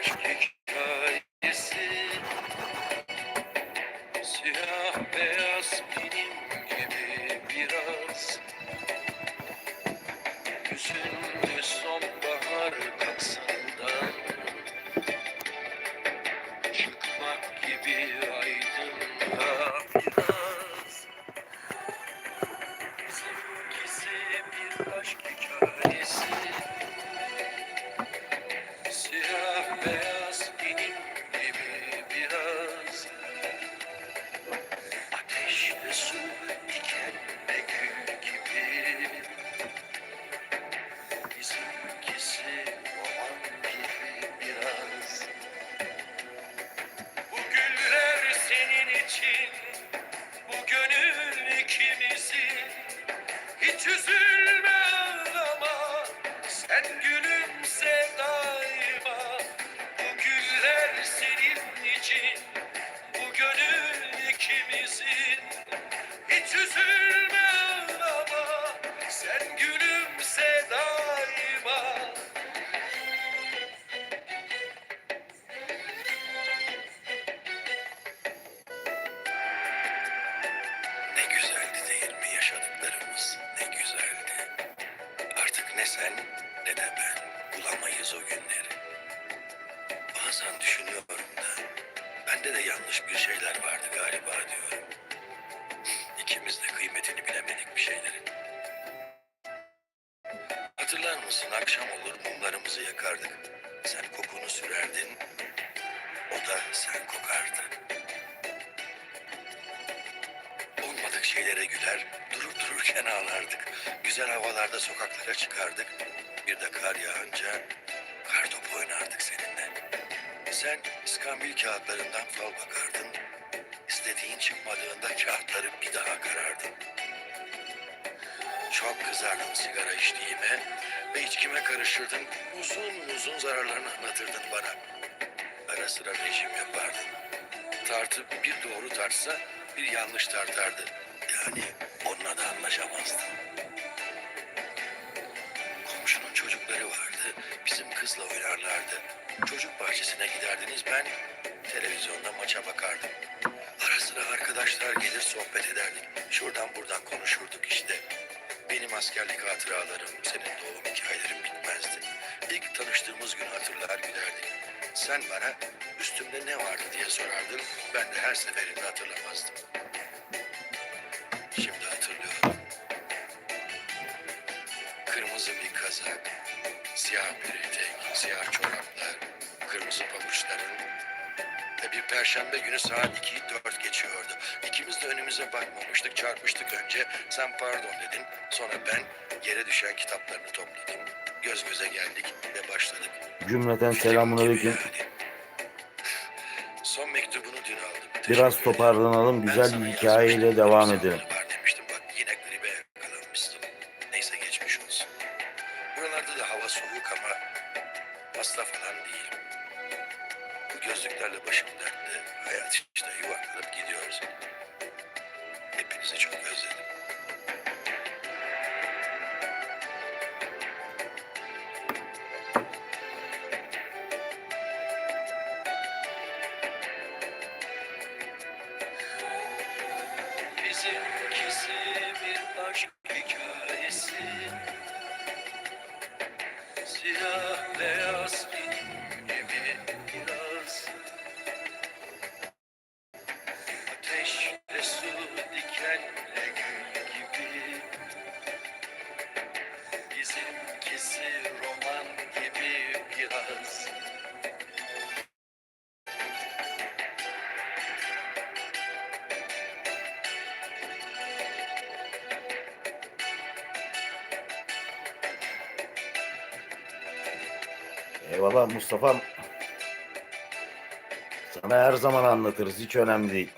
aşk beyaz benim gibi biraz Yüzünde sonbahar kalksanda Çıkmak gibi için Bu gönül ikimizin Hiç üzülme sen ne de ben bulamayız o günleri. Bazen düşünüyorum da bende de yanlış bir şeyler vardı galiba diyorum. İkimiz de kıymetini bilemedik bir şeylerin. Hatırlar mısın akşam olur mumlarımızı yakardık. Sen kokunu sürerdin, o da sen kokardı. Olmadık şeylere güler, durup dururken ağlardık. Güzel havalarda sokaklara çıkardık. Bir de kar yağınca kar topu oynardık seninle. Sen iskambil kağıtlarından fal bakardın. İstediğin çıkmadığında kağıtları bir daha karardın. Çok kızardın sigara içtiğime ve içkime karışırdın. Uzun uzun zararlarını anlatırdın bana. Ara sıra rejim yapardın. Tartı bir doğru tartsa bir yanlış tartardı. Yani onunla da anlaşamazdın. Komşunun çocukları vardı. Bizim kızla oynarlardı. Çocuk bahçesine giderdiniz ben televizyonda maça bakardım. Ara sıra arkadaşlar gelir sohbet ederdik. Şuradan buradan konuşurduk işte. Benim askerlik hatıralarım, senin doğum hikayelerin bitmezdi. İlk tanıştığımız gün hatırlar gülerdik. Sen bana üstümde ne vardı diye sorardın. Ben de her seferinde hatırlamazdım. Siyah bir etek, siyah çoraplar, kırmızı pabuçların ve bir perşembe günü saat 2'yi 4 geçiyordu. İkimiz de önümüze bakmamıştık, çarpıştık önce. Sen pardon dedin, sonra ben yere düşen kitaplarını topladım. Göz göze geldik ve başladık. Cümleten Film selamünaleyküm. gibi yani. Son mektubunu dün aldım. Biraz ederim. toparlanalım, Ben güzel sana bir hikayeyle devam zamanı edelim. Falan değilim. Bu gözlüklerle başım dertte. Hayat işte yuvarlanıp gidiyoruz. Hepinizi çok özledim. Bizimkisi bir aşk hikayesi beyaz Eyvallah Mustafa'm. Sana her zaman anlatırız, hiç önemli değil.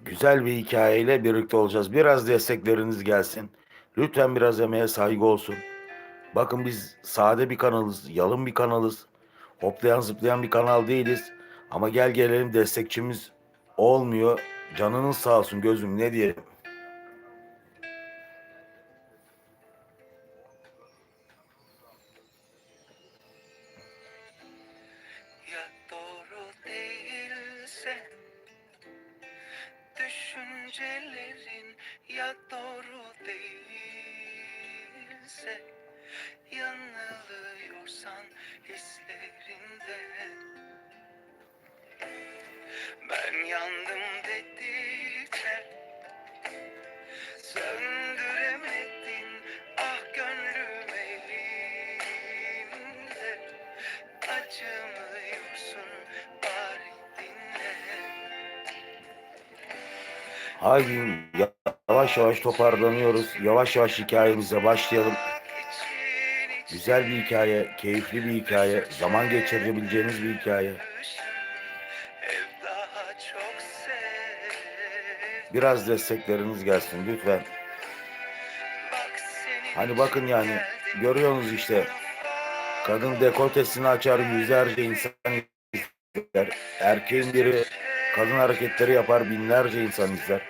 Güzel bir hikayeyle birlikte olacağız. Biraz destekleriniz gelsin. Lütfen biraz emeğe saygı olsun. Bakın biz sade bir kanalız, yalın bir kanalız. Hoplayan zıplayan bir kanal değiliz. Ama gel gelelim destekçimiz olmuyor. Canınız sağ olsun gözüm ne diyelim. Söndüremedin ah gönlüm elinde Acımıyorsun bari dinle Haydi yavaş yavaş toparlanıyoruz. Yavaş yavaş hikayemize başlayalım. Güzel bir hikaye, keyifli bir hikaye, zaman geçirebileceğiniz bir hikaye. Biraz destekleriniz gelsin lütfen. Hani bakın yani görüyorsunuz işte kadın dekoltesini açar yüzlerce insan izler. Erkeğin biri kadın hareketleri yapar binlerce insan izler.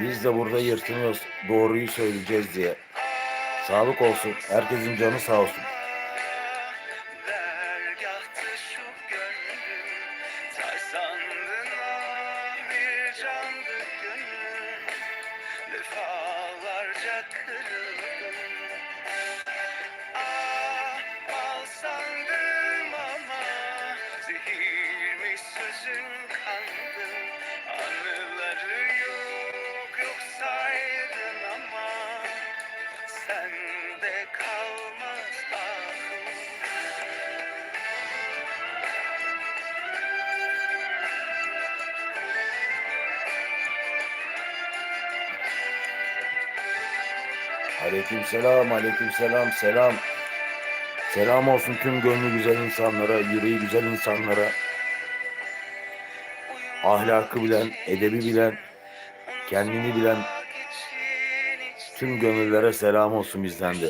Biz de burada yırtınıyoruz doğruyu söyleyeceğiz diye. Sağlık olsun. Herkesin canı sağ olsun. Defalarca kırıldım. Ah bal sandım ama Zehirmiş sözün Aleyküm selam, aleyküm selam, selam. Selam olsun tüm gönlü güzel insanlara, yüreği güzel insanlara, ahlakı bilen, edebi bilen, kendini bilen tüm gönüllere selam olsun bizden de.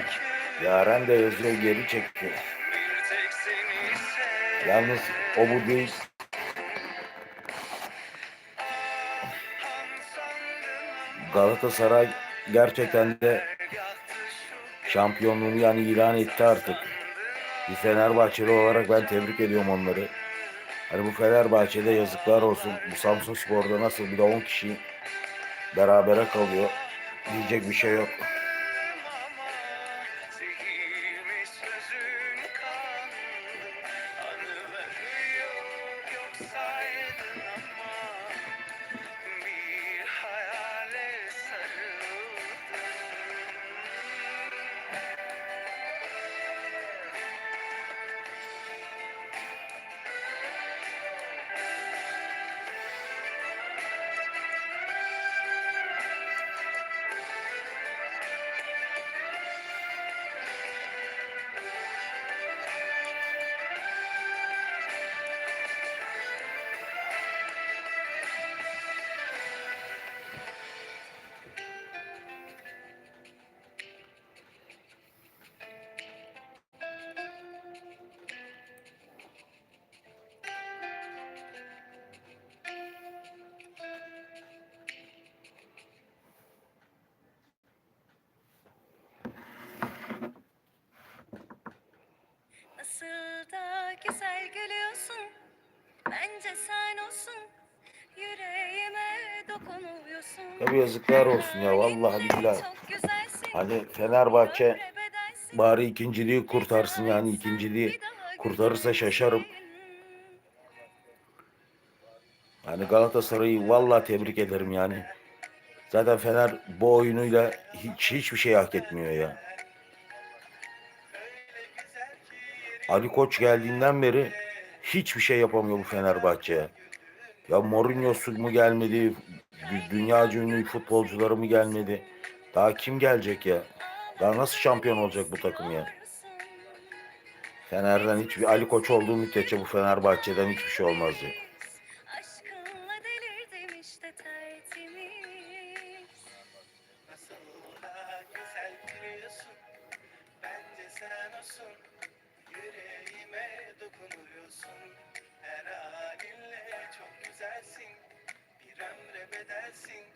Küstüm, Yaren de yazıyor geri çekti. Yalnız o bu değil. Galatasaray gerçekten de şampiyonluğunu yani ilan etti artık. Bir Fenerbahçeli olarak ben tebrik ediyorum onları. Hani bu Fenerbahçe'de yazıklar olsun. Bu Samsun Spor'da nasıl bir de 10 kişi berabere kalıyor. Diyecek bir şey yok. Nasıl da güzel gülüyorsun Bence sen olsun Yüreğime dokunuyorsun Tabii yazıklar olsun ya vallahi billahi. Hani Fenerbahçe bari ikinciliği kurtarsın yani ikinciliği kurtarırsa şaşarım. Yani Galatasaray'ı vallahi tebrik ederim yani. Zaten Fener bu oyunuyla hiç hiçbir şey hak etmiyor ya. Ali Koç geldiğinden beri hiçbir şey yapamıyor bu Fenerbahçe'ye. Ya Mourinho'su mu gelmedi, dü- dünyaca ünlü futbolcuları mı gelmedi? Daha kim gelecek ya? Daha nasıl şampiyon olacak bu takım ya? Fener'den hiçbir Ali Koç olduğu müddetçe bu Fenerbahçe'den hiçbir şey olmaz ya. Dokunuyorsun Her halinle çok güzelsin. Bir ömre bedelsin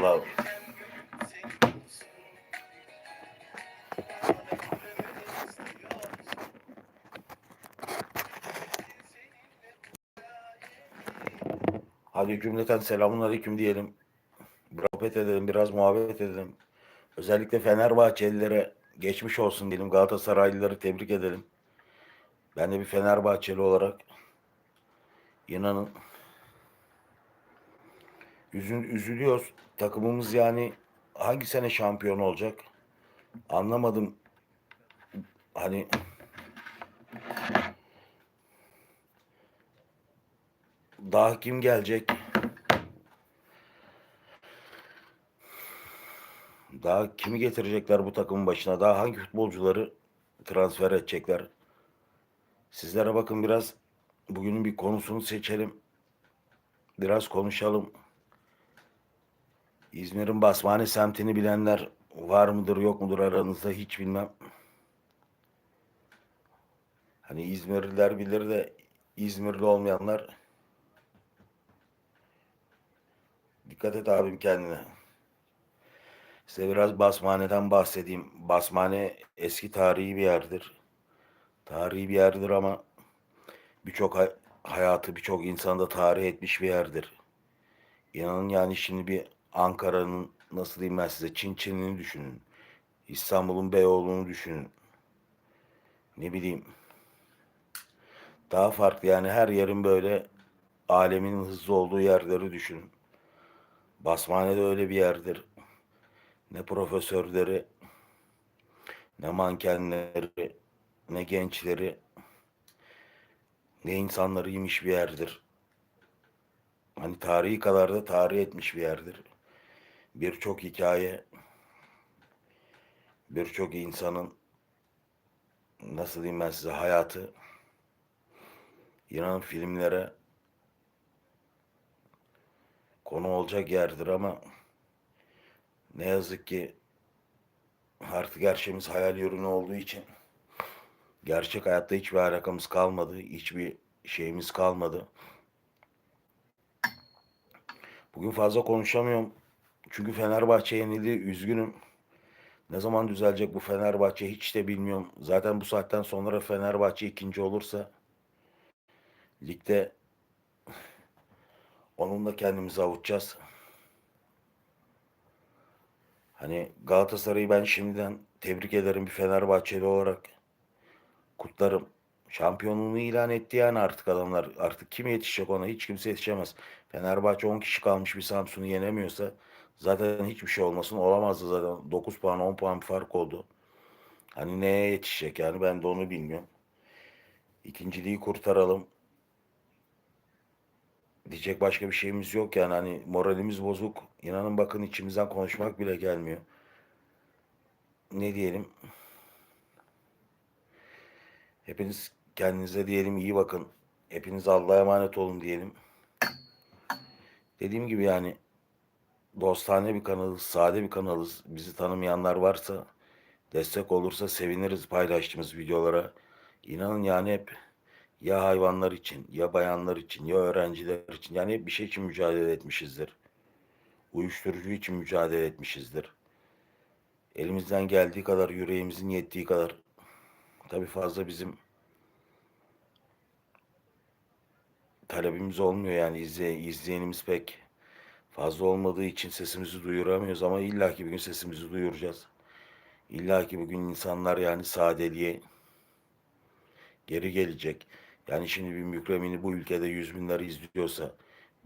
İstiyorsun hadi cümleten selamun aleyküm diyelim. Sohbet edelim, biraz muhabbet edelim. Özellikle Fenerbahçelilere geçmiş olsun diyelim. Galatasaraylıları tebrik edelim. Ben de bir Fenerbahçeli olarak inanın üzün, üzülüyoruz. Takımımız yani hangi sene şampiyon olacak? Anlamadım. Hani daha kim gelecek? Daha kimi getirecekler bu takımın başına? Daha hangi futbolcuları transfer edecekler? Sizlere bakın biraz bugünün bir konusunu seçelim. Biraz konuşalım. İzmir'in Basmane semtini bilenler var mıdır yok mudur aranızda hiç bilmem. Hani İzmirliler bilir de İzmirli olmayanlar dikkat et abim kendine. Size biraz Basmane'den bahsedeyim. Basmane eski tarihi bir yerdir. Tarihi bir yerdir ama birçok hay- hayatı, birçok insanda tarih etmiş bir yerdir. İnanın yani şimdi bir Ankara'nın nasıl diyeyim ben size Çin Çin'ini düşünün. İstanbul'un Beyoğlu'nu düşünün. Ne bileyim. Daha farklı yani her yerin böyle alemin hızlı olduğu yerleri düşünün. Basmane de öyle bir yerdir. Ne profesörleri, ne mankenleri, ne gençleri, ne insanlarıymış bir yerdir. Hani tarihi kadar da tarih etmiş bir yerdir. Birçok hikaye, birçok insanın nasıl diyeyim ben size hayatı, inanın filmlere konu olacak yerdir ama ne yazık ki artık her hayal ürünü olduğu için gerçek hayatta hiçbir alakamız kalmadı. Hiçbir şeyimiz kalmadı. Bugün fazla konuşamıyorum. Çünkü Fenerbahçe yenildi. Üzgünüm. Ne zaman düzelecek bu Fenerbahçe hiç de bilmiyorum. Zaten bu saatten sonra Fenerbahçe ikinci olursa ligde onunla kendimizi avutacağız. Hani Galatasaray'ı ben şimdiden tebrik ederim bir Fenerbahçeli olarak. Kutlarım. Şampiyonluğunu ilan etti yani artık adamlar. Artık kim yetişecek ona? Hiç kimse yetişemez. Fenerbahçe 10 kişi kalmış bir Samsun'u yenemiyorsa zaten hiçbir şey olmasın. Olamazdı zaten. 9 puan 10 puan fark oldu. Hani neye yetişecek yani ben de onu bilmiyorum. İkinciliği kurtaralım. Diyecek başka bir şeyimiz yok yani hani moralimiz bozuk. İnanın bakın içimizden konuşmak bile gelmiyor. Ne diyelim? Hepiniz kendinize diyelim iyi bakın. Hepiniz Allah'a emanet olun diyelim. Dediğim gibi yani dostane bir kanalız, sade bir kanalız. Bizi tanımayanlar varsa destek olursa seviniriz paylaştığımız videolara. İnanın yani hep ya hayvanlar için, ya bayanlar için, ya öğrenciler için yani hep bir şey için mücadele etmişizdir. Uyuşturucu için mücadele etmişizdir. Elimizden geldiği kadar, yüreğimizin yettiği kadar tabii fazla bizim talebimiz olmuyor yani izle, izleyenimiz pek fazla olmadığı için sesimizi duyuramıyoruz ama illaki bir gün sesimizi duyuracağız. İlla ki bugün insanlar yani sadeliğe geri gelecek. Yani şimdi bir Mükremin'i bu ülkede yüz binler izliyorsa,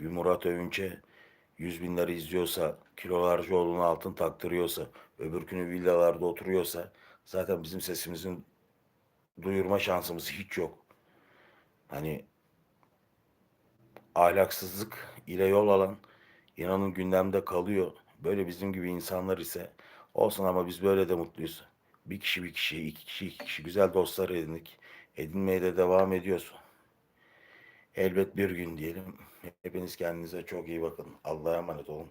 bir Murat Övünç'e yüz binleri izliyorsa, kilolarca oğluna altın taktırıyorsa, öbürkünü villalarda oturuyorsa zaten bizim sesimizin duyurma şansımız hiç yok. Hani ahlaksızlık ile yol alan inanın gündemde kalıyor. Böyle bizim gibi insanlar ise olsun ama biz böyle de mutluyuz. Bir kişi bir kişi, iki kişi iki kişi güzel dostlar edindik. Edinmeye de devam ediyoruz. Elbet bir gün diyelim. Hepiniz kendinize çok iyi bakın. Allah'a emanet olun.